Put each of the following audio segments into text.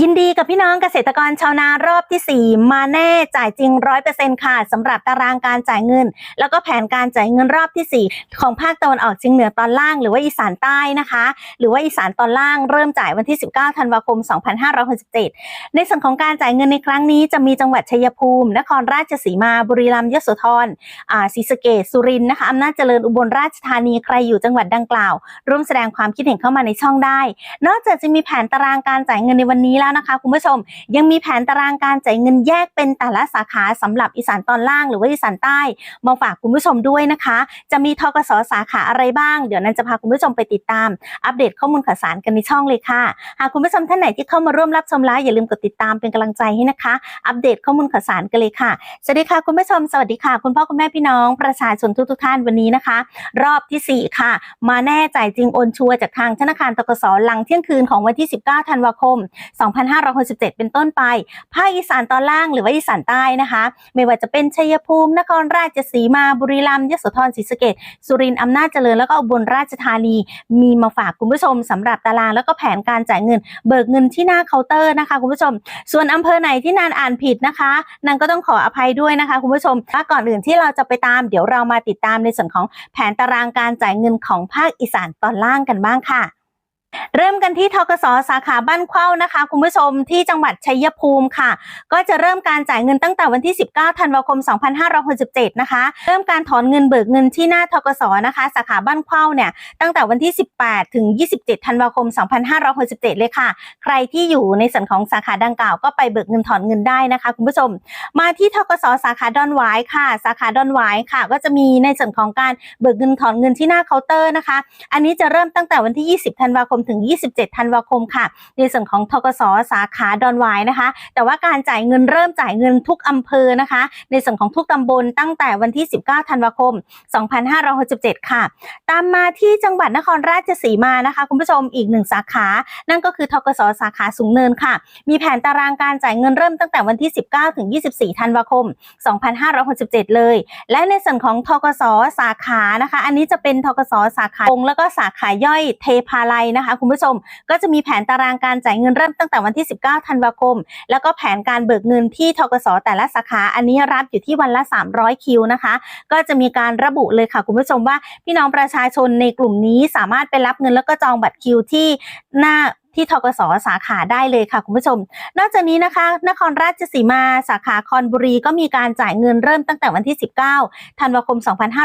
ยินดีกับพี่น้องเกษตรกรชาวนารอบทีสี่4 มาแน่จ่ายจริงร้อยเปอร์เซ็นค่ะสำหรับตารางการจ่ายเงิน แล้วก็แผนการจ่ายเงินรอบที่ 4 ของภาคตะวันออกเฉียงเหนือตอนล่าง หรือว่าอีสานใต้นะคะ หรือว่าอีสานตอนล่างเริ่มจ่ายวันที่ 19 ธันวาคม 2567 ในส่วนของการจ่ายเงินในครั้งนี้จะมีจังหวัดชัยภูมิ นครราชสีมาบุรีรัมย์ยโสธรอ่าศรีสะเกษสุรินทร์นะคะอำนาจเจริญอุบลราชธานีใครอยู่จังหวัดดังกล่าว ร่วมแสดงความคิดเห็นเข้ามาในช่องได้ นอกจากจะมีแผนตารางการจ่ายเงินในวันนี้แล้วนะคะคุณผู้ชม ยังมีแผนตารางการจ่ายเงินแยกเป็นแต่ละสาขาสำหรับอีสานตอนล่างหรือว่าอีสานใต้มาฝากคุณผู้ชมด้วยนะคะ จะมีทกสสาขาอะไรบ้าง เดี๋ยวนั้นจะพาคุณผู้ชมไปติดตาม อัปเดตข้อมูลข่าวสารกันในช่องเลยค่ะหากคุณผู้ชมท่านไหนที่เข้ามาร่วมรับชมไลฟ์อย่าลืมกดติดตามเป็นกำลังใจให้นะคะ อัปเดตข้อมูลข่าวสารกันเลยค่ะสวัสดีค่ะคุณผู้ชมสวัสดีค่ะ คุณพ่อคุณแม่พี่น้องประชาชนทุกทุกๆท่านวันนี้นะคะ รอบทีสี่ 4 ค่ะ มาแน่จ่ายจริงโอนชัวจากทางธนาคารตกสหลังเที่ยงคืนของวันที่ 19 ธันวาคม2567 เป็นต้นไป ภาคอีสานตอนล่างหรือว่าอีสานใต้นะคะ ไม่ว่าจะเป็นชัยภูมิ นครราชสีมา บุรีรัมย์ ยโสธร ศรีสะเกษสุรินทร์ อำนาจเจริญ แล้วก็อุบลราชธานี มีมาฝากคุณผู้ชมสำหรับตารางแล้วก็แผนการจ่ายเงิน เบิกเงินที่หน้าเคาน์เตอร์นะคะคุณผู้ชม ส่วนอำเภอไหนที่นานอ่านผิดนะคะนางก็ต้องขออภัยด้วยนะคะคุณผู้ชมถ้าก่อนอื่นที่เราจะไปตามเดี๋ยวเรามาติดตามในส่วนของแผนตารางการจ่ายเงินของภาคอีสานตอนล่างกันบ้างค่ะ เริ่มกันที่ทกสสาขาบ้านเข้านะคะ คุณผู้ชมที่จังหวัดชัยภูมิค่ะ ก็จะเริ่มการจ่ายเงินตั้งแต่วันที่ 19 ธันวาคม 2567 นะคะ เริ่มการถอนเงินเบิกเงินที่หน้าทกสนะคะ สาขาบ้านเข้าเนี่ยตั้งแต่วันที่ 18 ถึง 27 ธันวาคม 2567 เลยค่ะ ใครที่อยู่ในส่วนของสาขาดังกล่าวก็ไปเบิกเงินถอนเงินได้นะคะ คุณผู้ชม มาที่ทกสสาขาดอนหวายค่ะ สาขาดอนหวายค่ะ ก็จะมีในส่วนของการเบิกเงินถอนเงินที่หน้าเคาน์เตอร์นะคะ อันนี้จะเริ่มตั้งแต่วันที่ 20 ธันวาคมถึง 27 ธันวาคมค่ะ ในส่วนของทกสสาขาดอนวายนะคะ แต่ว่าการจ่ายเงินเริ่มจ่ายเงินทุกอำเภอนะคะ ในส่วนของทุกตำบลตั้งแต่วันที่ 19 ธันวาคม 2567 ค่ะ ตามมาที่จังหวัดนครราชสีมานะคะ คุณผู้ชมอีกหนึ่งสาขา นั่นก็คือทกสสาขาสูงเนินค่ะ มีแผนตารางการจ่ายเงินเริ่มตั้งแต่วันที่ 19 ถึง 24 ธันวาคม 2567 เลย และในส่วนของทกสสาขานะคะ อันนี้จะเป็นทกสสาขาองค์แล้วก็สาขาย่อยเทพาลัยนะคะคุณผู้ชม ก็จะมีแผนตารางการจ่ายเงินเริ่มตั้งแต่วันที่ 19 ธันวาคม แล้วก็แผนการเบิกเงินที่ทกสแต่ละสาขา อันนี้รับอยู่ที่วันละ 300 คิวนะคะ ก็จะมีการระบุเลยค่ะคุณผู้ชมว่าพี่น้องประชาชนในกลุ่มนี้สามารถไปรับเงินแล้วก็จองบัตรคิวที่หน้า ที่ทกสสาขาได้เลยค่ะคุณผู้ชม นอกจากนี้นะคะ นครราชสีมาสาขาคอนบุรีก็มีการจ่ายเงินเริ่มตั้งแต่วันที่ 19 ธันวาคม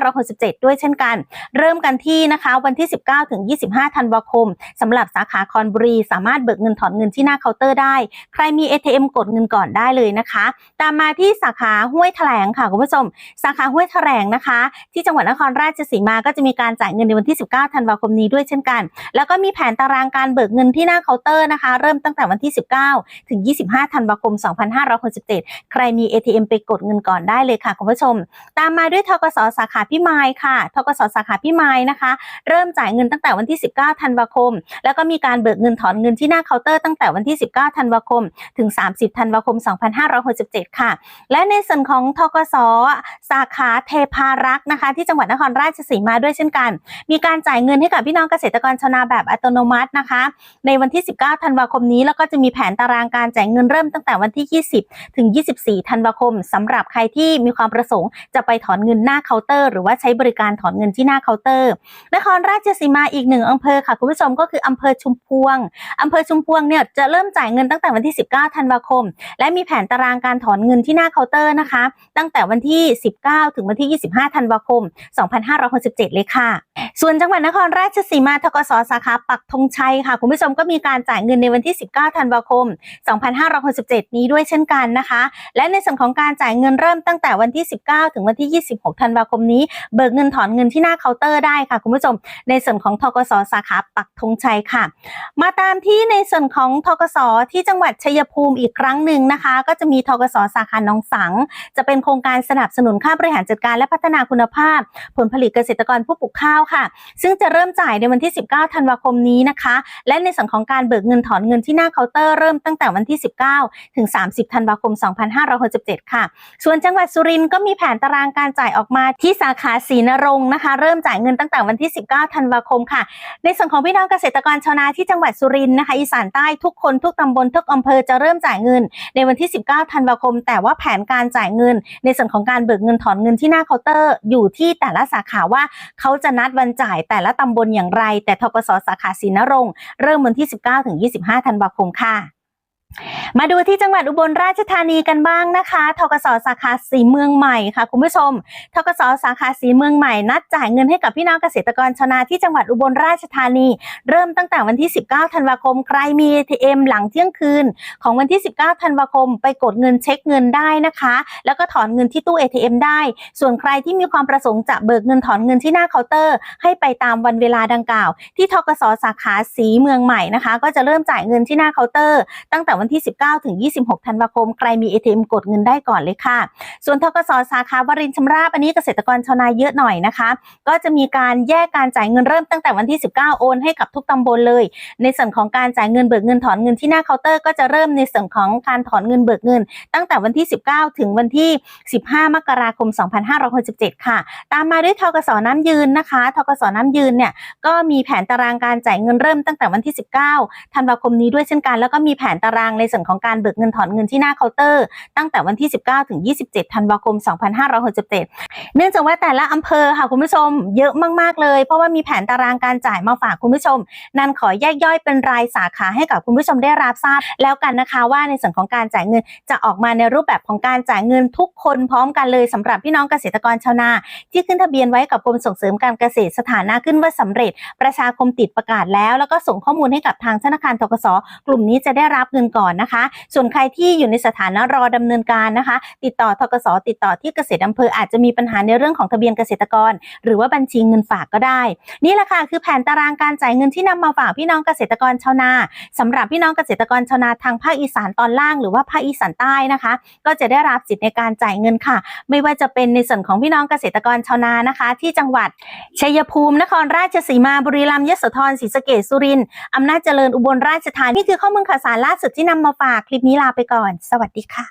2567 ด้วยเช่นกัน เริ่มกันที่นะคะวันที่ 19 ถึง 25 ธันวาคมสำหรับสาขาคอนบุรีสามารถเบิกเงินถอนเงินที่หน้าเคาน์เตอร์ได้ ใครมี ATM กดเงินก่อนได้เลยนะคะ ตามมาที่สาขาห้วยแถลงค่ะคุณผู้ชม สาขาห้วยแถลงนะคะ ที่จังหวัดนครราชสีมาก็จะมีการจ่ายเงินในวันที่ 19 ธันวาคมนี้ด้วยเช่นกัน แล้วก็มีแผนตารางการเบิกเงินที่หน้าเคาน์เตอร์นะคะ เริ่มตั้งแต่วันที่ 19 ถึง 25 ธันวาคม 2567 ใครมี ATM ไปกดเงินก่อนได้เลยค่ะคุณผู้ชม ตามมาด้วยทกสสาขาพิมายค่ะทกสสาขาพิมายนะคะ เริ่มจ่ายเงินตั้งแต่วันที่ 19 ธันวาคม แล้วก็มีการเบิกเงินถอนเงินที่หน้าเคาน์เตอร์ตั้งแต่วันที่ 19 ธันวาคม ถึง 30 ธันวาคม 2567 ค่ะ และในส่วนของทกสสาขาเทพารักษ์นะคะ ที่จังหวัดนครราชสีมาด้วยเช่นกัน มีการจ่ายเงินให้กับพี่น้องเกษตรกรชาวนาแบบอัตโนมัตินะคะ ในวันที่ 19 ธันวาคมนี้ แล้วก็จะมีแผนตารางการจ่ายเงินเริ่มตั้งแต่วันที่ 20 ถึง 24 ธันวาคมสำหรับใครที่มีความประสงค์จะไปถอนเงินหน้าเคาน์เตอร์ หรือว่าใช้บริการถอนเงินที่หน้าเคาน์เตอร์ นครราชสีมาอีกหนึ่งอำเภอค่ะคุณผู้ชมก็คืออำเภอชุมพวงอำเภอชุมพวงเนี่ยจะเริ่มจ่ายเงินตั้งแต่วันที่ 19 ธันวาคม และมีแผนตารางการถอนเงินที่หน้าเคาน์เตอร์นะคะ ตั้งแต่วันที่ 19 ถึงวันที่ 25 ธันวาคม 2567 เลยค่ะ ส่วนจังหวัดนครราชสีมาทกสสาขาปักธงชัยค่ะ คุณผู้ชมก็มีการจ่ายเงินในวันที่ 19 ธันวาคม 2567 นี้ด้วยเช่นกันนะคะ และในส่วนของการจ่ายเงินเริ่มตั้งแต่วันที่ 19 ถึงวันที่ 26 ธันวาคมนี้ เบิกเงินถอนเงินที่หน้าเคาน์เตอร์ได้ค่ะคุณผู้ชม ในส่วนของทกสสาขาปักธงชัยค่ะ มาตามที่ในส่วนของทกสที่จังหวัดชัยภูมิอีกครั้งหนึ่งนะคะ ก็จะมีทกสสาขาหนองสัง จะเป็นโครงการสนับสนุนค่าบริหารจัดการและพัฒนาคุณภาพ ผลผลิตเกษตรกรผู้ปลูกข้าวค่ะ ซึ่งจะเริ่มจ่ายในวันที่ 19 ธันวาคมนี้นะคะ และในส่วนของการเบิกเงินถอนเงินที่หน้าเคาน์เตอร์เริ่มตั้งแต่วันที่ 19 ถึง 30 ธันวาคม 2567 ค่ะ ส่วนจังหวัดสุรินทร์ก็มีแผนตารางการจ่ายออกมาที่สาขาศรีนรงค์นะคะ เริ่มจ่ายเงินตั้งแต่วันที่ 19 ธันวาคมค่ะ ในส่วนของพี่น้องเกษตรกรชาวนาที่จังหวัดสุรินทร์นะคะอีสานใต้ทุกคนทุกตำบลทุกอำเภอจะเริ่มจ่ายเงิน ในวันที่ 19 ธันวาคม แต่ว่าแผนการจ่ายเงิน ในส่วนของการเบิกเงินถอนเงินที่หน้าเคาน์เตอร์ อยู่ที่แต่ละสาขาว่าเขาจะนัดวันจ่ายแต่ละตำบลอย่างไร แต่ทกสสาขาศรีนรงค์เริ่มวันที่19-25 ธันวาคมค่ะ มาดูที่จังหวัดอุบลราชธานีกันบ้างนะคะทกสสาขาสีเมืองใหม่ค่ะคุณผู้ชมทกสสาขาสีเมืองใหม่นัดจ่ายเงินให้กับพี่น้องเกษตรกรชาวนาที่จังหวัดอุบลราชธานี เริ่มตั้งแต่วันที่ 19 ธันวาคม ใครมี ATM หลังเที่ยงคืน ของวันที่ 19 ธันวาคม ไปกดเงินเช็คเงินได้นะคะ แล้วก็ถอนเงินที่ตู้ ATM ได้ ส่วนใครที่มีความประสงค์จะเบิกเงินถอนเงินที่หน้าเคาน์เตอร์ ให้ไปตามวันเวลาดังกล่าว ที่ทกสสาขาสีเมืองใหม่นะคะ ก็จะเริ่มจ่ายเงินที่หน้าเคาน์เตอร์ ตั้งแต่วันที่ 19 ถึง 26 ธันวาคม ใครมี ATM กดเงินได้ก่อนเลยค่ะ ส่วนทกสสาขาวรินชำราบอันนี้เกษตรกรชาวนาเยอะหน่อยนะคะ ก็จะมีการแยกการจ่ายเงินเริ่มตั้งแต่วันที่ 19 โอนให้กับทุกตำบลเลย ในส่วนของการจ่ายเงินเบิกเงินถอนเงินที่หน้าเคาน์เตอร์ก็จะเริ่มในส่วนของการถอนเงินเบิกเงิน ตั้งแต่วันที่ 19 ถึงวันที่ 15 มกราคม 2567 ค่ะ ตามมาด้วยทกสน้ำยืนนะคะทกสน้ำยืนเนี่ยก็มีแผนตารางการจ่ายเงินเริ่มตั้งแต่วันที่ 19 ธันวาคมนี้ด้วยเช่นกัน แล้วก็มีแผนตารางในส่วนของการเบิกเงินถอนเงินที่หน้าเคาน์เตอร์ ตั้งแต่วันที่ 19 ถึง 27 ธันวาคม 2567 เนื่องจากว่าแต่ละอำเภอค่ะคุณผู้ชมเยอะมาก ๆ เลย เพราะว่ามีแผนตารางการจ่ายมาฝากคุณผู้ชม นันขอแยกย่อยเป็นรายสาขาให้กับคุณผู้ชมได้รับทราบ แล้วกันนะคะว่าในส่วนของการจ่ายเงินจะออกมาในรูปแบบของการจ่ายเงินทุกคนพร้อมกันเลยสำหรับพี่น้องเกษตรกรชาวนา ที่ขึ้นทะเบียนไว้กับกรมส่งเสริมการเกษตรสถานะขึ้นว่าสำเร็จ ประชาคมติดประกาศแล้ว แล้วก็ส่งข้อมูลให้กับทางธนาคารทกสกลุ่มนี้จะได้รับเงินก่อนนะคะ ส่วนใครที่อยู่ในสถานะรอดำเนินการนะคะ ติดต่อทกสติดต่อที่เกษตรอำเภออาจจะมีปัญหาในเรื่องของทะเบียนเกษตรกร หรือว่าบัญชีเงินฝากก็ได้ นี่แหละค่ะคือแผนตารางการจ่ายเงินที่นำมาฝากพี่น้องเกษตรกรชาวนาสำหรับพี่น้องเกษตรกรชาวนาทางภาคอีสานตอนล่างหรือว่าภาคอีสานใต้นะคะ ก็จะได้รับสิทธิ์ในการจ่ายเงินค่ะ ไม่ว่าจะเป็นในส่วนของพี่น้องเกษตรกรชาวนานะคะ ที่จังหวัดชัยภูมินครราชสีมาบุรีรัมย์ยโสธรศรีสะเกษสุรินทร์อำนาจเจริญอุบลราชธานีนี่คือข้อมูลข่าวสารล่าสุดที่นำมาฝากคลิปนี้ลาไปก่อน สวัสดีค่ะ